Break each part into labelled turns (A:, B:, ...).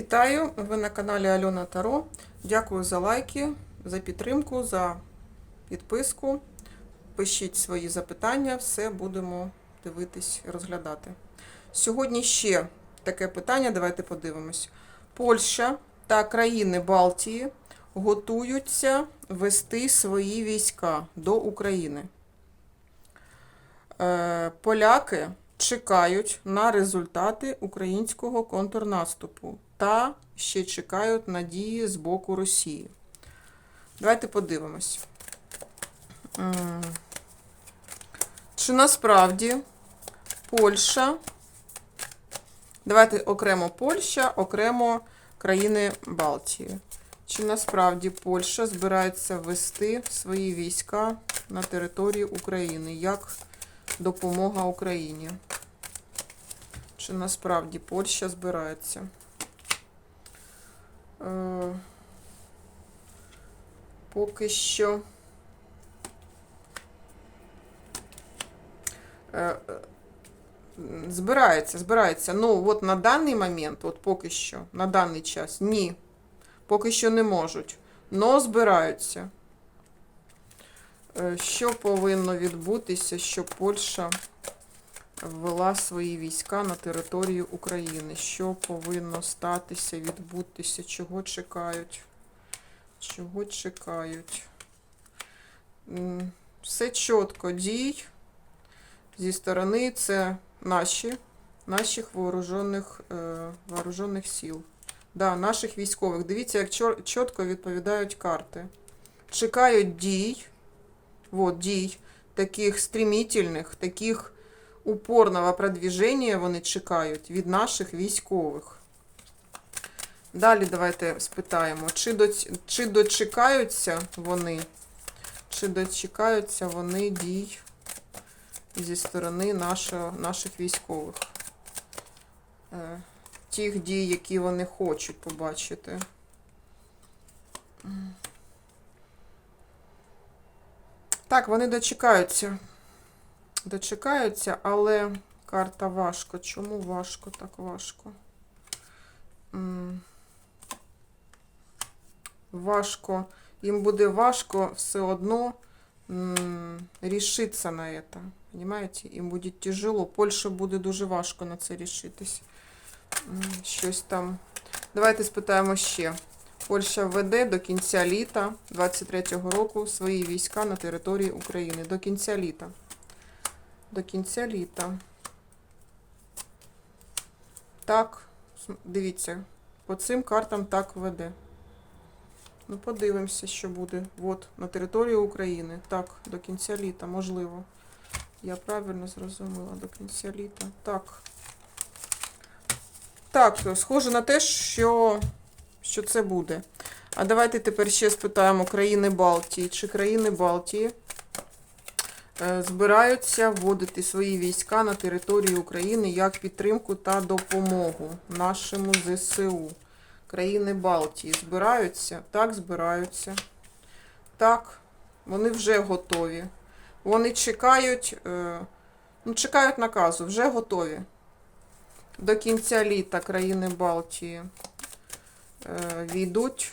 A: Вітаю! Ви на каналі Альона Таро. Дякую за лайки, за підтримку, за підписку. Пишіть свої запитання, все будемо дивитись розглядати. Сьогодні ще таке питання, давайте подивимось. Польща та країни Балтії готуються вести свої війська до України. Е, Поляки чекають на результати українського контрнаступу та ще чекають надії з боку Росії. Давайте подивимось. Чи насправді Польща, давайте окремо Польща, окремо країни Балтії. Чи насправді Польща збирається ввести свої війська на території України як допомога Україні? Чи насправді Польща збирається? Поки що. Е, е, Збирається, збирається. Ну, от на даний момент, от поки що, на даний час, ні. Поки що не можуть. Но збираються. Е, Що повинно відбутися, щоб Польща ввела свої війська на територію України? Що повинно статися, відбутися? Чого чекають? Чого чекають? Все чітко дій зі сторони це наші, наших вооружених, е, вооружених сил. Да, наших військових. Дивіться, як чітко відповідають карти. Чекають дій, вот, дій, таких стремительних, таких упорного продвіження вони чекають від наших військових. Далі давайте спитаємо, чи, доць- чи дочекаються вони, чи дочекаються вони дій зі сторони нашого, наших військових. Е, Тих дій, які вони хочуть побачити. Так, вони дочекаються. Дочекаються, але карта важко. Чому важко? Так важко. Важко. Їм буде важко все одно рішитися на це. Понимаете? Їм буде тяжело. Польща буде дуже важко на це рішитись. Щось там. Давайте спитаємо ще. Польща введе до кінця літа 23-го року свої війська на території України. До кінця літа. До кінця літа. Так, дивіться, по цим картам так веде. Ну, подивимося, що буде. От, на території України. Так, до кінця літа, можливо. Я правильно зрозуміла, до кінця літа. Так. Так, схоже на те, що, що це буде. А давайте тепер ще спитаємо країни Балтії. Чи країни Балтії е, збираються вводити свої війська на територію України як підтримку та допомогу нашому ЗСУ? Країни Балтії збираються? Так, збираються. Так, вони вже готові. Вони чекають, е, ну, чекають наказу, вже готові. До кінця літа країни Балтії е, війдуть,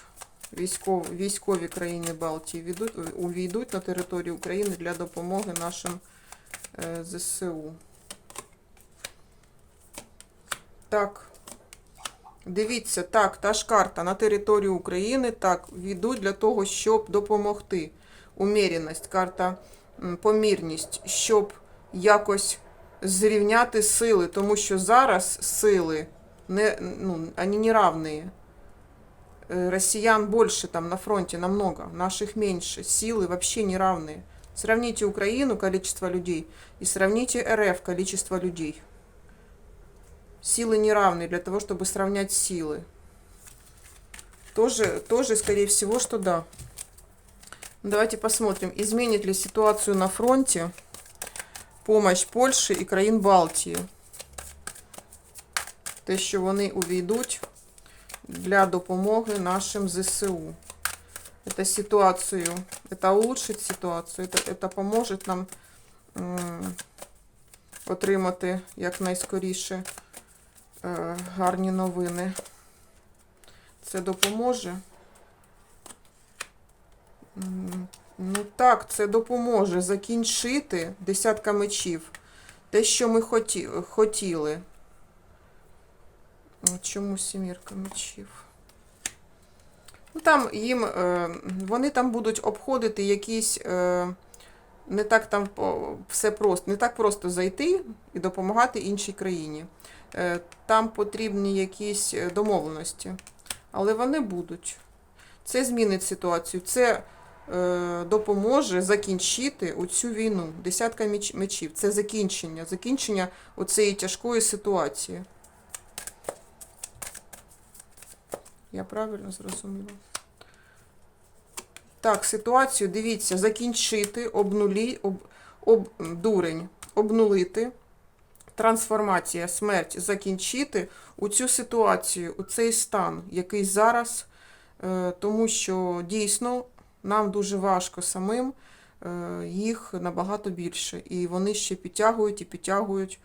A: військові, військові країни Балтії війдуть, увійдуть на територію України для допомоги нашим е, ЗСУ. Так. Дивіться, так, та ж карта на територію України так війдуть для того, щоб допомогти. Уміряність, карта м, помірність, щоб якось зрівняти сили, тому що зараз сили не, ну, вони не равні. Э, Россиян больше там на фронте намного, наших меньше. Силы вообще не равные. Сравните Украину, количество людей, и сравните РФ, количество людей. Силы не равны для того, чтобы сравнять силы. Тоже, тоже, скорее всего, что да. Давайте посмотрим, изменит ли ситуацию на фронте помощь Польши і країн Балтії. Те, що вони увійдуть для допомоги нашим ЗСУ. Это ситуацию, это улучшить ситуацію, это, это поможет нам м, отримати якнайскоріше е, гарні новини. Це допоможе. Ну так, це допоможе закінчити десятка мечів. Те, що ми хоті, хотіли. От Чому сімірка мечів? Ну, там їм, е, вони там будуть обходити якісь. Не так там все просто, не так просто зайти і допомагати іншій країні. Е, Там потрібні якісь е, домовленості, але вони будуть. Це змінить ситуацію. Це е, допоможе закінчити оцю війну. Десятка меч- мечів. Це закінчення, закінчення оцієї тяжкої ситуації. Я правильно зрозуміла? Так, ситуацію, дивіться, закінчити, обнулі, об, об, дурень, обнулити, трансформація, смерть, закінчити у цю ситуацію, у цей стан, який зараз, е, тому що дійсно нам дуже важко самим, е, їх набагато більше. І вони ще підтягують і підтягують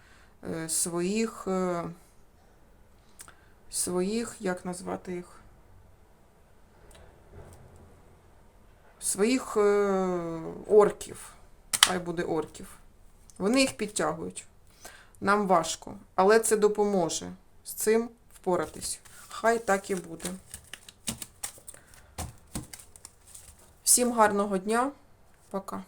A: е, своїх, своїх, як назвати їх? Своїх е, орків. Хай буде орків. Вони їх підтягують. Нам важко, але це допоможе з цим впоратись. Хай так і буде. Всім гарного дня. Пока.